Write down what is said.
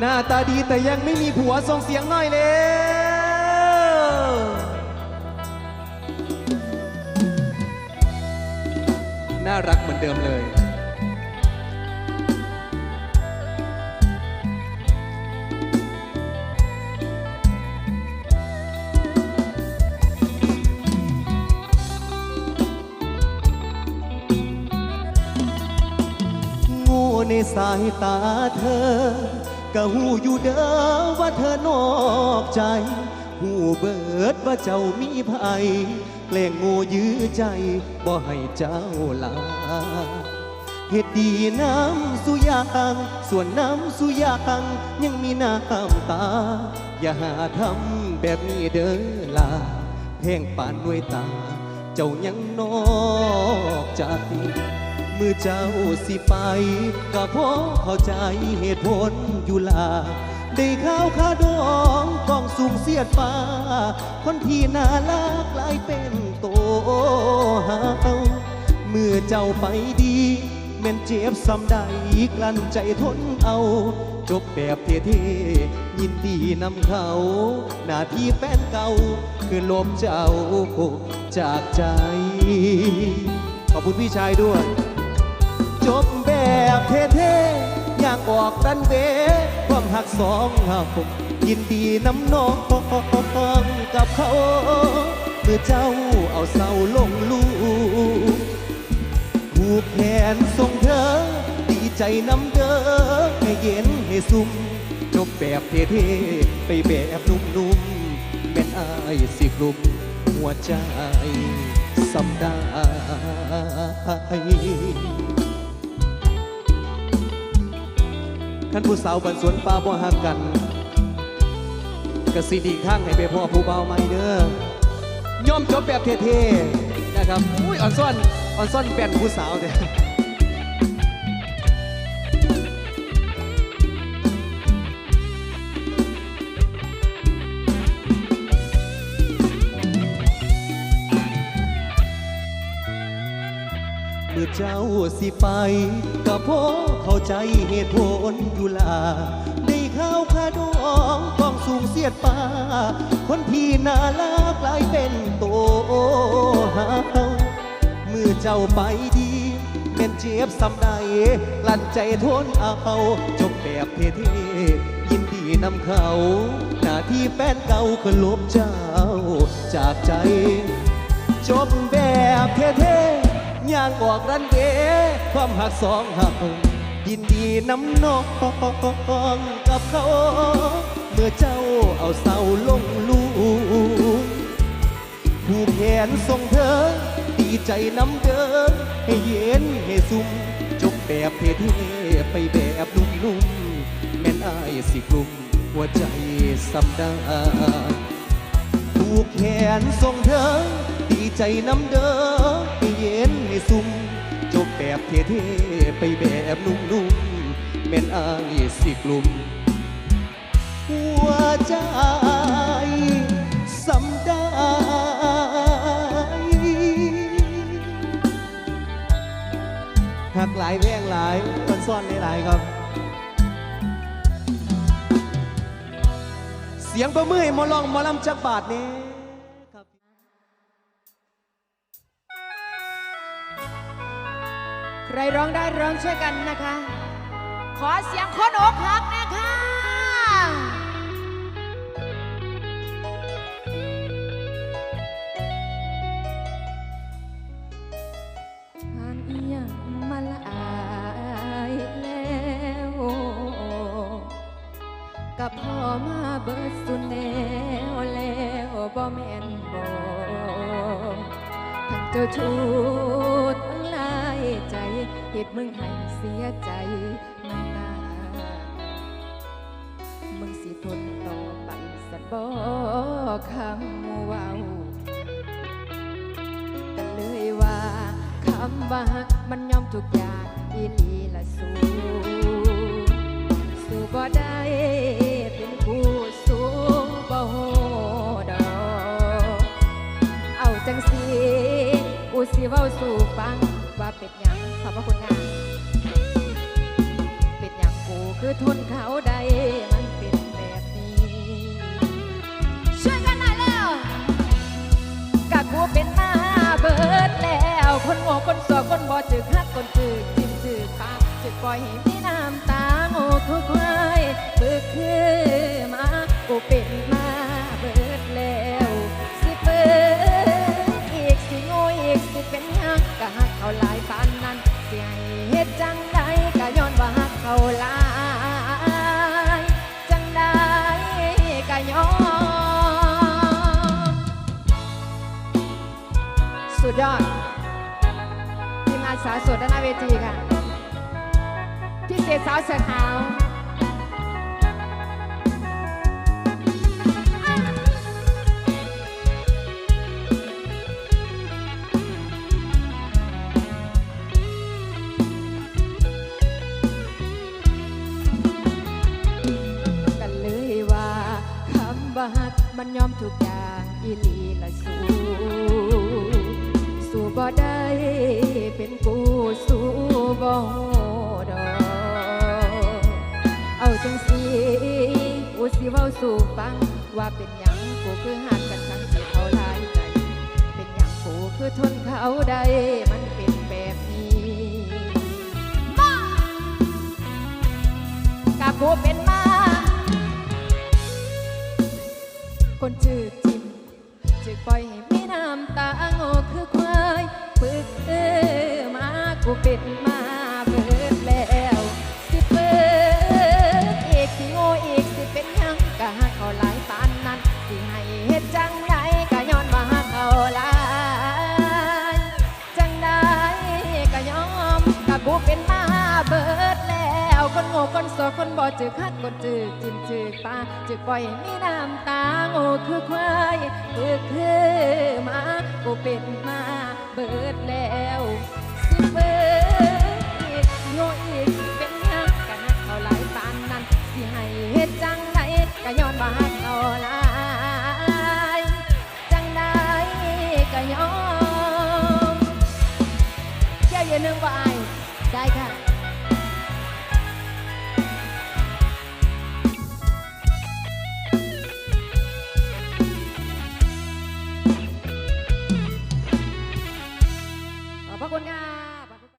หน้าตาดีแต่ยังไม่มีผัวส่งเสียงหน่อยเร็วน่ารักเหมือนเดิมเลย งูในสายตาเธอ ก็หูอยู่เด้อว่าเธอนอกใจ หูเบิดว่าเจ้ามีภัยเกล้งงูยื้อใจบ่ให้เจ้าลาเหตุดีน้ำสุยาง ส่วนน้ำสุยาง ยังมีน้ำตา อย่าหาทำแบบนี้เด้อลาเพ่งปานด้วยตา เจ้ายังนอกใจ มือเจ้าสิไปก็เพราะเข้าใจเหตุผลอยู่ลา ได้ข้าวขาดองกองสูงเสียดฟ้า คนที่น่ารักกลายเป็นโตเฮาเมื่อเจ้าไปดีแม่นเจ็บซ้ำใดกลั้นใจทนเอา จบแบบเท่ๆยินดีนำเขา หน้าที่แฟนเก่า คือลมเจ้าจากใจ ขอบคุณพี่ชายด้วย จบแบบเท่ๆอยากออกดันเวความหักสองเฮายินดีน้ำนองกับเขาเมื่อเจ้าเอาเศร้าลงลูกผูกแขนส่งเธอ ดีใจน้ำเด้อให้เย็นให้ซุ่มจบแบบเท่ๆไปแบบนุ่มๆแม่นอายสิกลุ่มหัวใจสำได้ ท่านผู้สาวบันสวนป่าบ่หักกันกระสิดีข้างให้ไปพ่อผู้เบาไม่เด้อย่อมจบแบบเท่ๆนะครับอุ้ยอ่อนซ่อนอ่อนซ่อนแฟนผู้สาวเด้อ เจ้าสิไปก็พราะเข้าใจเหตุผลอยู่ลาได้ข้าวขาดองกองสูงเสียดฟ้าคนที่น่ารักกลายเป็นโตเฮาเมื่อเจ้าไปดีเป็นเจ็บซ้ำใดลั้นใจทนเอาจบแบบเท่ๆยินดีนำเขาหน้าที่แฟนเก่าคือลบเจ้าจากใจ จบแบบเท่ๆ ย่างออกรันเวความหักสองหักยินดีน้ำนองกับเขา เมื่อเจ้าเอาเศร้าลงลูกผู้แขนส่งเธอ ดีใจน้ำเดิมให้เย็นให้ซุ่มจบแบบเท่ๆไปแบบนุ่มๆแม่นอายสิกลุ่มหัวใจสำด้ผูกแขนส่งเธอ ดีใจน้ำเด้อให้ เย็นให้ซุ่มจบแบบเท่ๆไปแบบนุ่มๆแม่นอายสิกลุ่มหัวใจสำได้หักหลายแพงหลายคนซ่อนหลายครับ เสียงประมือมอลองมอลำจักบาทนี้ ใครร้องได้ร้องช่วยกันนะคะ ขอเสียงคนอกหักนะคะผ่านอียงมาลายแล้วกับพ่อมาเบิดสุดแนวแล้วบ่แม่นบ่ทั้งเจ้าชู้ ใจเหตุมึงให้เสียใจน้ำตามึงสิทนต่อไปสันบ่คำเว้าแต่เลยว่าคำว่ามันยอมทุกอย่างอีลีละสู้สู้ กูคือทนเขาใดมันเป็นแบบนี้ ช่วยกันหน่อยเร็วกะกูเป็นมาเบิดแล้ว คนโง่คนสัวคนบ่จึกฮักคนจืดจิ้มจืดปากจึกปล่อยให้มีน้ำตาโง่ทุกควายฝึกคือมากูเป็นมาเบิดแล้วสิเปิดอีกสิโง่อีกสิเป็นยังกะฮักเขาหลายปานนั้นสิให้เฮ็ดจังใดกะย้อนว่าฮักเขาหลายานสาวสดด้านหน้าเวทีค่ะ พิเศษสาวเสือขาวกันเลยว่าคำว่าฮักมันยอมทุกอย่างอีลีละสู้สู้บ่ได้ เป็นกูสู้บ่ดอก เอาจังสีกูสิเว้าสู่ฟัง ว่าเป็นหยังกูคือหักกันทั้งที่เขาหลายใจ เป็นหยังกูคือทนเขาได้มันเป็นแบบนี้มากะกูเป็นมา คนจืดจิ้มจึกปล่อยใหู้เป็นมาเบิดแล้ว สิเปิดอีกสิโง่อีกสิเป็นยังกะหักเขาหลายปานนั้น สิให้เฮ็ดจังไดกะย้อนว่าหักเขาหลายจังไดกะยอมกะกูเป็นมาเบิดแล้วคนโง่คนโสคนบ่จึกฮักคนจึกจิ้มจึกปาจึกปล่อยมีน้ำตาโง่คือควายคือคือมากูเป็นมาเบิดแล้ว เบิดอีกโง่อีกเป็นหยังกะฮักเขาหลายปานนั้นสิให้เฮ็ดจังไดกะย้อนว่าฮักเอาหลายจังได้กะยอมเที่ยวเย็นนึงว่อาย